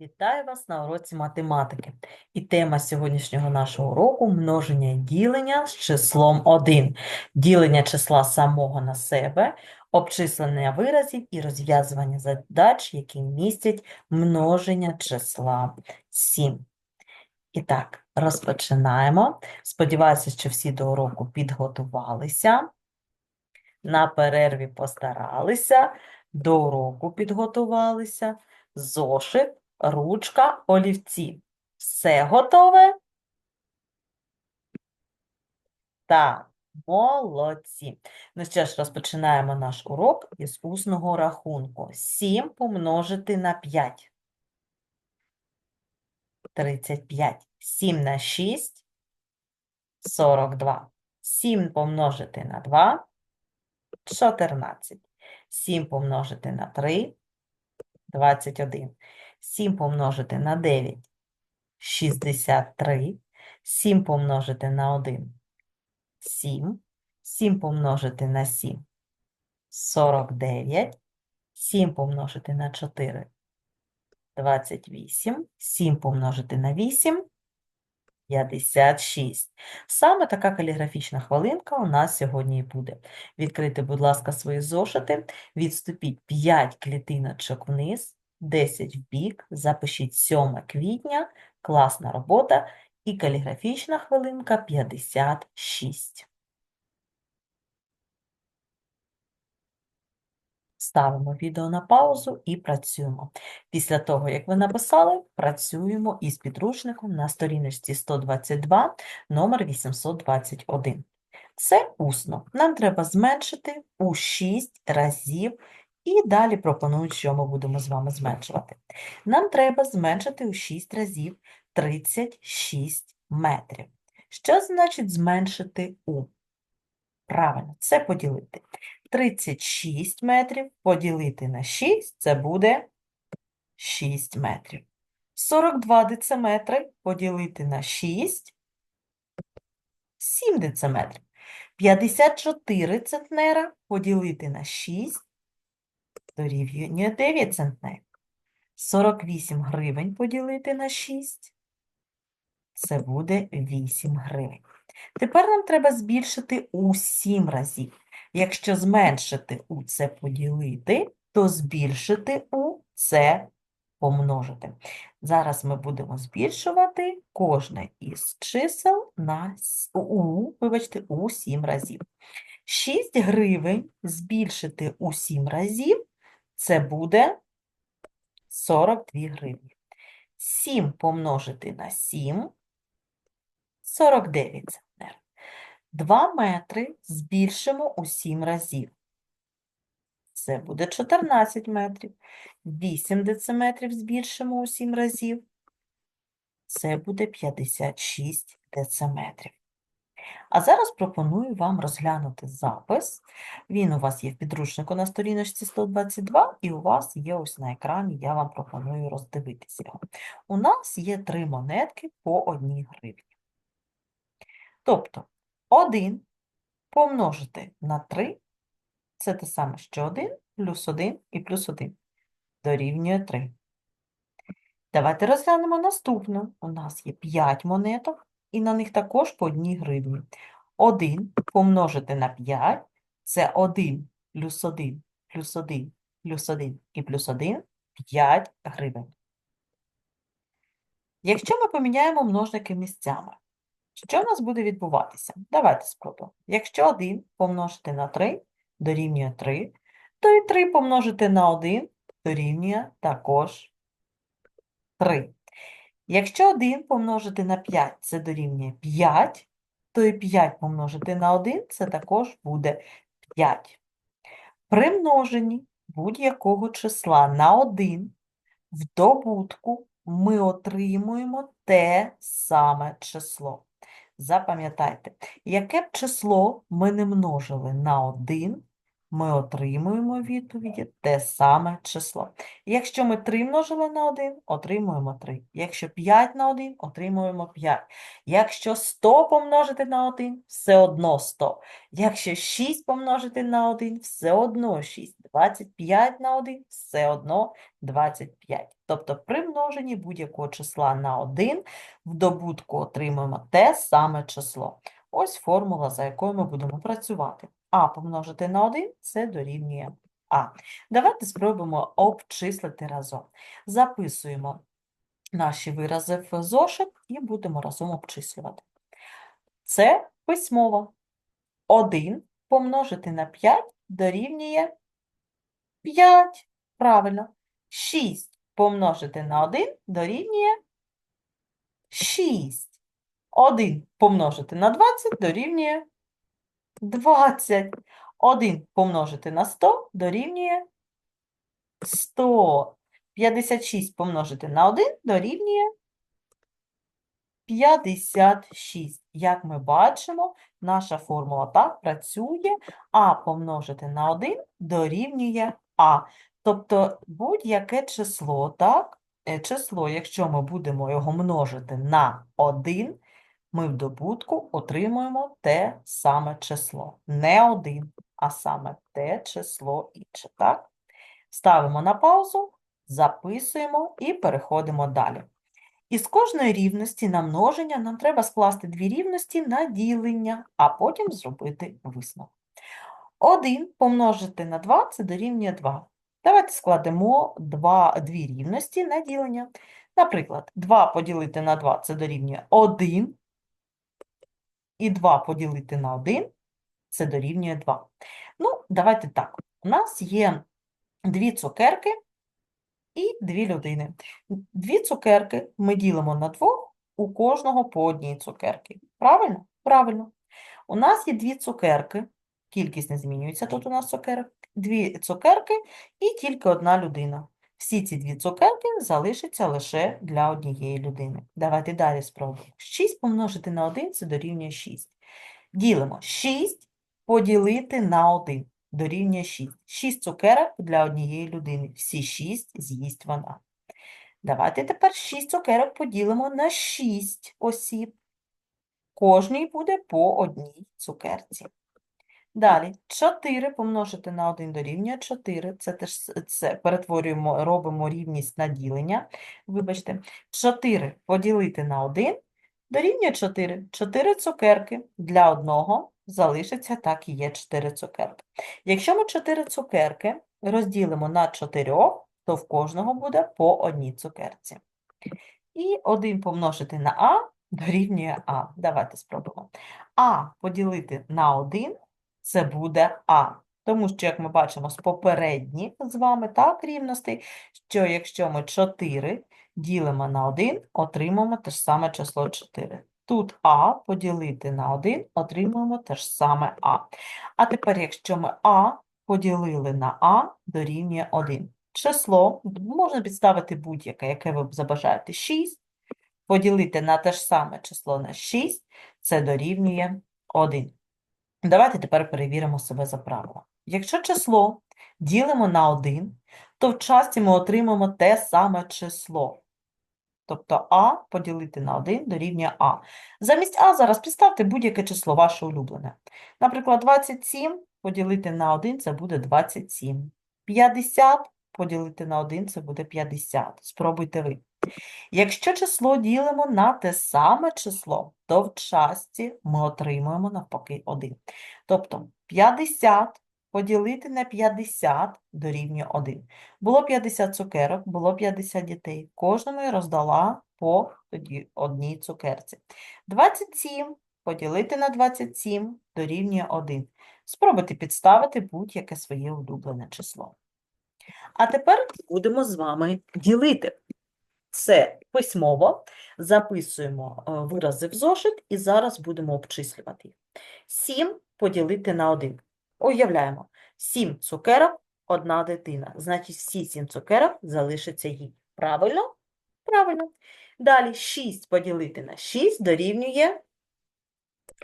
Вітаю вас на уроці математики. І тема сьогоднішнього нашого уроку – множення ділення з числом 1. Ділення числа самого на себе, обчислення виразів і розв'язування задач, які містять множення числа 7. І так, розпочинаємо. Сподіваюся, що всі до уроку підготувалися. На перерві постаралися, до уроку підготувалися. Зошит, ручка, олівці. Все готове? Так, молодці. Ну що ж, розпочинаємо наш урок із усного рахунку. 7 помножити на 5. 35. 7 на 6 – 42. 7 помножити на 2 – 14. 7 помножити на 3 – 21. 7 помножити на 9 – 63. 7 помножити на 1 – 7. 7 помножити на 7 – 49. 7 помножити на 4 – 28. 7 помножити на 8 – 56. Саме така каліграфічна хвилинка у нас сьогодні і буде. Відкрийте, будь ласка, свої зошити, відступіть 5 клітиночок вниз, 10 вбік, запишіть 7 квітня, класна робота і каліграфічна хвилинка 56. Ставимо відео на паузу і працюємо. Після того, як ви написали, працюємо із підручником на сторіночці 122, номер 821. Це усно. Нам треба зменшити у 6 разів, і далі пропонують, що ми будемо з вами зменшувати. Нам треба зменшити у 6 разів 36 метрів. Що значить зменшити у? Правильно, це поділити. 36 метрів поділити на 6 – це буде 6 метрів. 42 дециметри поділити на 6 – 7 дециметрів. 54 центнера поділити на 6 дорівнює 9 центнерів. 48 гривень поділити на 6 – це буде 8 гривень. Тепер нам треба збільшити у 7 разів. Якщо зменшити у це поділити, то збільшити у це помножити. Зараз ми будемо збільшувати кожне із чисел на у, вибачте, у 7 разів. 6 гривень збільшити у 7 разів це буде 42 гривні. 7 помножити на 7 49 центнер. 2 метри збільшимо у 7 разів. Це буде 14 метрів. 8 дециметрів збільшимо у 7 разів. Це буде 56 дециметрів. А зараз пропоную вам розглянути запис. Він у вас є в підручнику на сторіночці 122, і у вас є ось на екрані, я вам пропоную роздивитися його. У нас є три монетки по одній гривні. Тобто 1 помножити на 3 – це те саме, що 1 плюс 1 і плюс 1 дорівнює 3. Давайте розглянемо наступну. У нас є 5 монеток, і на них також по одній гривні. 1 помножити на 5 – це 1 плюс 1 плюс 1 плюс 1 і плюс 1 – 5 гривень. Якщо ми поміняємо множники місцями, що в нас буде відбуватися? Давайте спробуємо. Якщо 1 помножити на 3 дорівнює 3, то і 3 помножити на 1 дорівнює також 3. Якщо 1 помножити на 5 це дорівнює 5, то і 5 помножити на 1 це також буде 5. При множенні будь-якого числа на 1 в добутку ми отримуємо те саме число. Запам'ятайте, яке б число ми не множили на 1, ми отримуємо відповіді те саме число. Якщо ми 3 множили на 1, отримуємо 3. Якщо 5 на 1, отримуємо 5. Якщо 100 помножити на 1, все одно 100. Якщо 6 помножити на 1, все одно 6. 25 на 1, все одно 25. Тобто при множенні будь-якого числа на 1 в добутку отримуємо те саме число. Ось формула, за якою ми будемо працювати. А помножити на 1 – це дорівнює А. Давайте спробуємо обчислити разом. Записуємо наші вирази в зошит і будемо разом обчислювати. Це письмово. 1 помножити на 5 дорівнює 5. Правильно. 6 помножити на 1 дорівнює 6. 1 помножити на 20 дорівнює 20. 1 помножити на 100 дорівнює 100. 56 помножити на 1 дорівнює 56. Як ми бачимо, наша формула так працює. А помножити на 1 дорівнює А. Тобто будь-яке число, так? Е, Число, якщо ми будемо його множити на 1, ми в добутку отримуємо те саме число. Не 1, а саме те число інше, так? Ставимо на паузу, записуємо і переходимо далі. Із кожної рівності на множення нам треба скласти дві рівності на ділення, а потім зробити висновок. 1 помножити на 2 – це дорівнює 2. Давайте складемо два, дві рівності на ділення. Наприклад, 2 поділити на 2 – це дорівнює 1, і 2 поділити на 1 – це дорівнює 2. Ну, давайте так. У нас є дві цукерки і дві людини. Дві цукерки ми ділимо на двох, у кожного по одній цукерки. Правильно? Правильно. У нас є дві цукерки, кількість не змінюється тут у нас цукерок, дві цукерки і тільки одна людина. Всі ці дві цукерки залишаться лише для однієї людини. Давайте далі спробуємо. 6 помножити на 1 – це дорівнює 6. Ділимо 6 поділити на 1 дорівнює 6. 6 цукерок для однієї людини. Всі 6 з'їсть вона. Давайте тепер 6 цукерок поділимо на 6 осіб. Кожній буде по одній цукерці. Далі 4 помножити на 1 дорівнює 4. Це теж це перетворюємо, робимо рівність на ділення. Вибачте, 4 поділити на 1 дорівнює 4. 4 цукерки для одного залишиться так і є 4 цукерки. Якщо ми 4 цукерки розділимо на 4, то в кожного буде по одній цукерці. І 1 помножити на А дорівнює А. Давайте спробуємо. А поділити на 1 це буде А. Тому що, як ми бачимо з попередніх з вами так, рівностей, що якщо ми 4 ділимо на 1, отримаємо те ж саме число 4. Тут А поділити на 1, отримуємо те ж саме А. А тепер, якщо ми А поділили на А, дорівнює 1. Число можна підставити будь-яке, яке ви забажаєте. 6 поділити на те ж саме число на 6, це дорівнює 1. Давайте тепер перевіримо себе за правилом. Якщо число ділимо на 1, то в часті ми отримаємо те саме число. Тобто А поділити на 1 дорівнює А. Замість А зараз підставте будь-яке число ваше улюблене. Наприклад, 27 поділити на 1 це буде 27. 50 поділити на 1 це буде 50. Спробуйте ви. Якщо число ділимо на те саме число, то в часті ми отримуємо навпаки 1. Тобто 50 поділити на 50 дорівнює 1. Було 50 цукерок, було 50 дітей. Кожному я роздала по одній цукерці. 27 поділити на 27 дорівнює 1. Спробуйте підставити будь-яке своє улюблене число. А тепер будемо з вами ділити. Це письмово, записуємо е, вирази в зошит і зараз будемо обчислювати їх. 7 поділити на 1. Уявляємо, 7 цукерок, одна дитина. Значить, всі 7 цукерок залишаться їй. Правильно? Правильно. Далі 6 поділити на 6 дорівнює,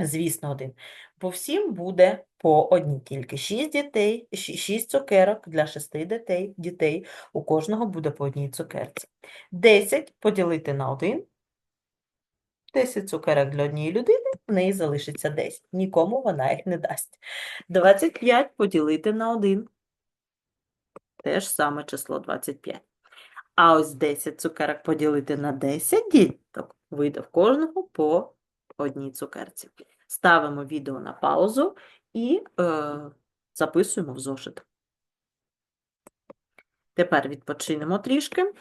звісно, 1. По всім буде по одній тільки. 6 дітей, 6 цукерок для 6 дітей, дітей. У кожного буде по одній цукерці. 10 поділити на 1. 10 цукерок для однієї людини, в неї залишиться 10. Нікому вона їх не дасть. 25 поділити на 1. Те ж саме число 25. А ось 10 цукерок поділити на 10 діток вийде в кожного по одній цукерці. Ставимо відео на паузу і е, записуємо в зошит. Тепер відпочинемо трішки.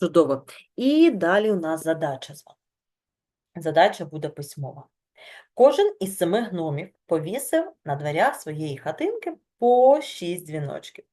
Чудово. І далі у нас задача з вами. Задача буде письмова. Кожен із семи гномів повісив на дверях своєї хатинки по 6 дзвіночків.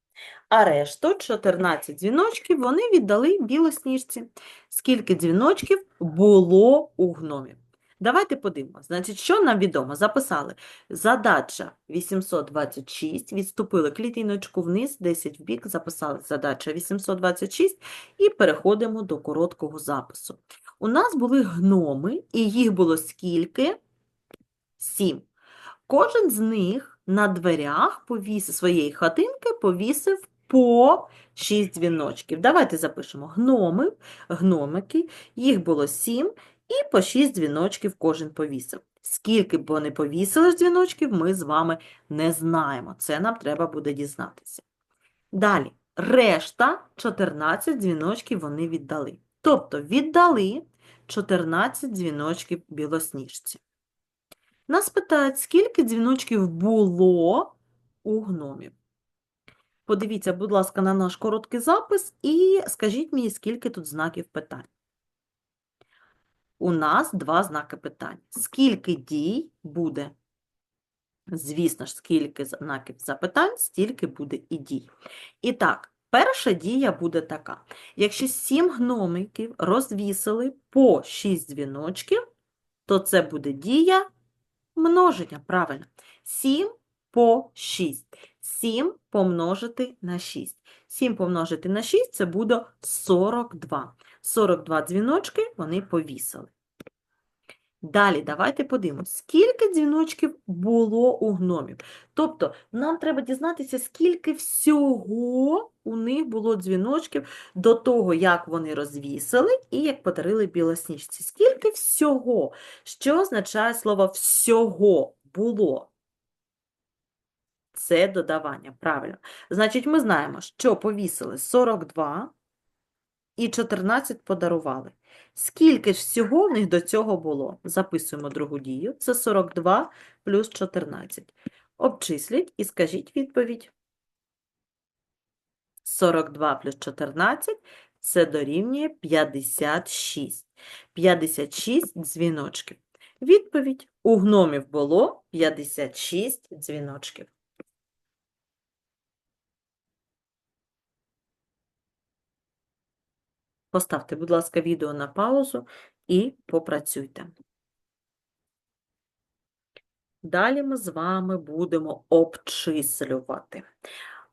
А решту 14 дзвіночків вони віддали білосніжці. Скільки дзвіночків було у гномів? Давайте подивимося. Значить, що нам відомо? Записали. Задача 826, відступили клітиночку вниз, 10 в бік, записали задача 826 і переходимо до короткого запису. У нас були гноми, і їх було скільки? Сім. Кожен з них на дверях повісив своєї хатинки повісив по 6 дзвіночків. Давайте запишемо гноми, гномики, їх було 7, і по 6 дзвіночків кожен повісив. Скільки б вони повісили ж дзвіночків, ми з вами не знаємо. Це нам треба буде дізнатися. Далі, решта 14 дзвіночків вони віддали. Тобто віддали 14 дзвіночків білосніжці. Нас питають, скільки дзвіночків було у гномів. Подивіться, будь ласка, на наш короткий запис і скажіть мені, скільки тут знаків питань. У нас два знаки питання. Скільки дій буде? Звісно ж, скільки знаків запитань, стільки буде і дій. І так, перша дія буде така. Якщо сім гномиків розвісили по 6 дзвіночків, то це буде дія множення. Правильно. 7 по 6. 7 помножити на 6. 7 помножити на 6 це буде 42. 42 дзвіночки вони повісили. Далі давайте подивимось, скільки дзвіночків було у гномів. Тобто нам треба дізнатися, скільки всього у них було дзвіночків до того, як вони розвісили і як подарили білосніжці. Скільки всього? Що означає слово всього було? Це додавання, правильно. Значить, ми знаємо, що повісили 42 і 14 подарували. Скільки ж всього в них до цього було? Записуємо другу дію. Це 42 плюс 14. Обчисліть і скажіть відповідь. 42 плюс 14 це дорівнює 56. 56 дзвіночків. Відповідь у гномів було 56 дзвіночків. Поставте, будь ласка, відео на паузу і попрацюйте. Далі ми з вами будемо обчислювати.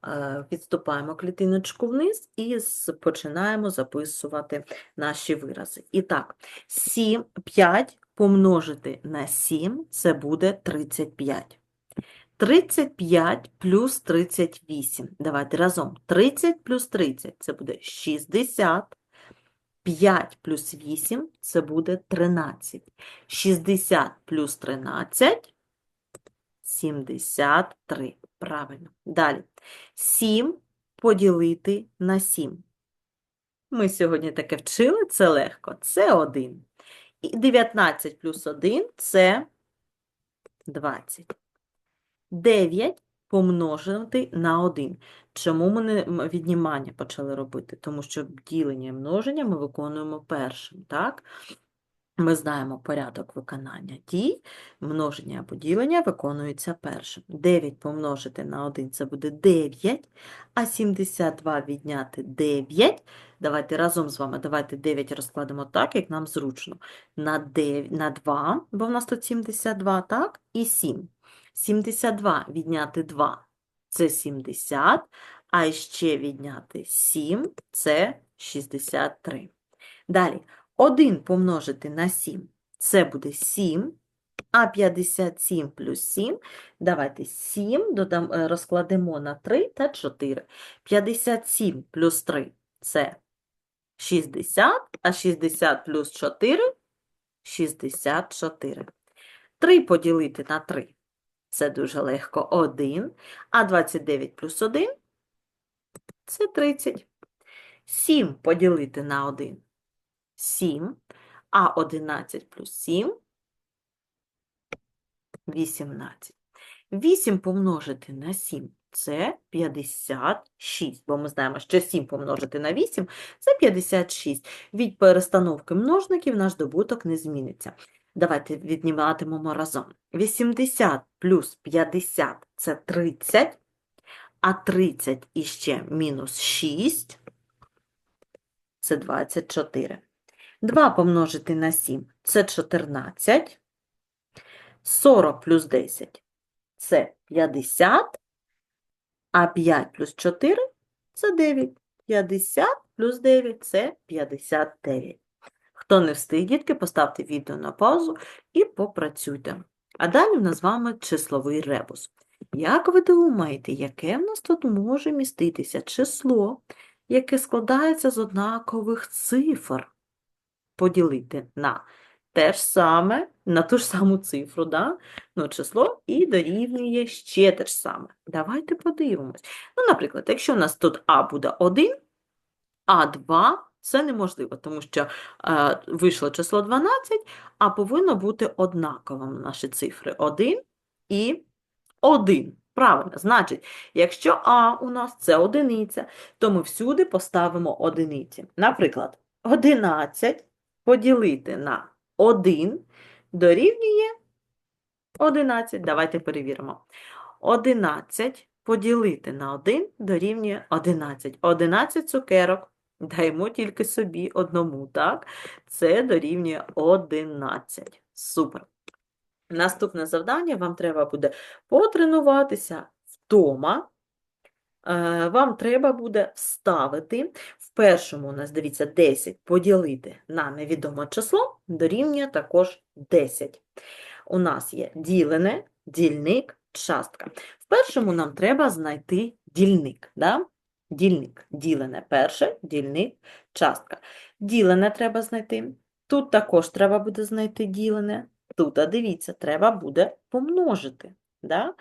Е, відступаємо клітиночку вниз і починаємо записувати наші вирази. І так, 7, 5 помножити на 7 це буде 35. 35 плюс 38. Давайте разом. 30 плюс 30 це буде 60. 5 плюс 8 – це буде 13. 60 плюс 13 – 73. Правильно. Далі. 7 поділити на 7. Ми сьогодні таке вчили, це легко. Це 1. І 19 плюс 1 – це 20. 9 помножити на 1. Чому ми віднімання почали робити? Тому що ділення і множення ми виконуємо першим, так? Ми знаємо порядок виконання дій, множення або ділення виконується першим. 9 помножити на 1 – це буде 9, а 72 відняти 9. Давайте разом з вами, давайте 9 розкладемо так, як нам зручно. На, 9, на 2, бо в нас тут 72, так? І 7. 72 відняти 2 – це 70, а ще відняти 7 – це 63. Далі. 1 помножити на 7 – це буде 7, а 57 плюс 7 – давайте 7 додам, е, розкладемо на 3 та 4. 57 плюс 3 – це 60, а 60 плюс 4 – 64. 3 поділити на 3 – це дуже легко 1, а 29 плюс 1 – це 30. 7 поділити на 1 – 7, а 11 плюс 7 – 18. 8 помножити на 7 – це 56, бо ми знаємо, що 7 помножити на 8 – це 56. Від перестановки множників наш добуток не зміниться. Давайте відніматимемо разом. 80 плюс 50 – це 30, а 30 іще мінус 6 – це 24. 2 помножити на 7 – це 14. 40 плюс 10 – це 50. А 5 плюс 4 – це 9. 50 плюс 9 – це 59. Хто не встиг, дітки, поставте відео на паузу і попрацюйте. А далі в нас з вами числовий ребус. Як ви думаєте, яке в нас тут може міститися число, яке складається з однакових цифр? поділити на те ж саме, на ту ж саму цифру, да? ну, число і дорівнює ще те ж саме. Давайте подивимось. Ну, наприклад, якщо у нас тут А буде 1, а 2 – це неможливо, тому що е, вийшло число 12, а повинно бути однаковим наші цифри 1 і 1. Правильно, значить, якщо А у нас це одиниця, то ми всюди поставимо одиниці. Наприклад, 11 поділити на 1 дорівнює 11. Давайте перевіримо. 11 поділити на 1 дорівнює 11. 11 цукерок. Даємо тільки собі одному, так? Це дорівнює 11. Супер. Наступне завдання вам треба буде потренуватися вдома. Е, Вам треба буде вставити в першому у нас, дивіться, 10 поділити на невідоме число дорівнює також 10. У нас є ділене, дільник, частка. В першому нам треба знайти дільник. Да? Дільник, ділене перше, дільник, частка. Ділене треба знайти. Тут також треба буде знайти ділене. Тут, а дивіться, треба буде помножити. Да?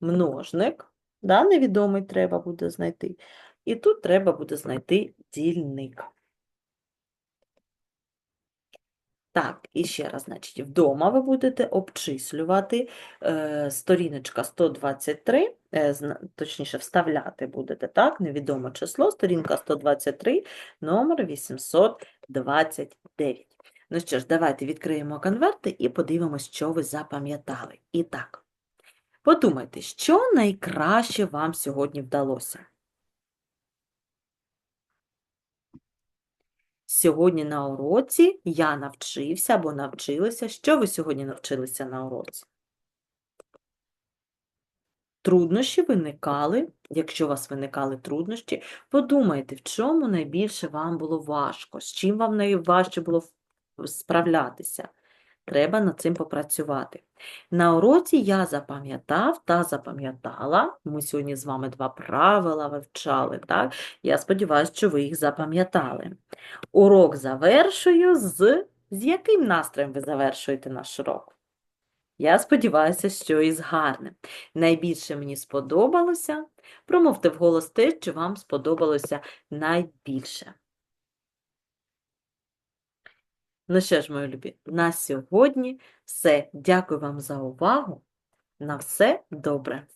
Множник. Да, невідомий треба буде знайти. І тут треба буде знайти дільник. Так, і ще раз, значить, вдома ви будете обчислювати е, сторіночка 123, е, зна- точніше, вставляти будете, так, невідоме число, сторінка 123, номер 829. Ну що ж, давайте відкриємо конверти і подивимось, що ви запам'ятали. І так. Подумайте, що найкраще вам сьогодні вдалося? Сьогодні на уроці я навчився або навчилася. Що ви сьогодні навчилися на уроці? Труднощі виникали. Якщо у вас виникали труднощі, подумайте, в чому найбільше вам було важко, з чим вам найважче було справлятися. Треба над цим попрацювати. На уроці я запам'ятав та запам'ятала. Ми сьогодні з вами два правила вивчали, так? Я сподіваюся, що ви їх запам'ятали. Урок завершую з... З яким настроєм ви завершуєте наш урок? Я сподіваюся, що із гарним. Найбільше мені сподобалося. Промовте вголос те, що вам сподобалося найбільше. Ну що ж, мої любі, на сьогодні все. Дякую вам за увагу. На все добре.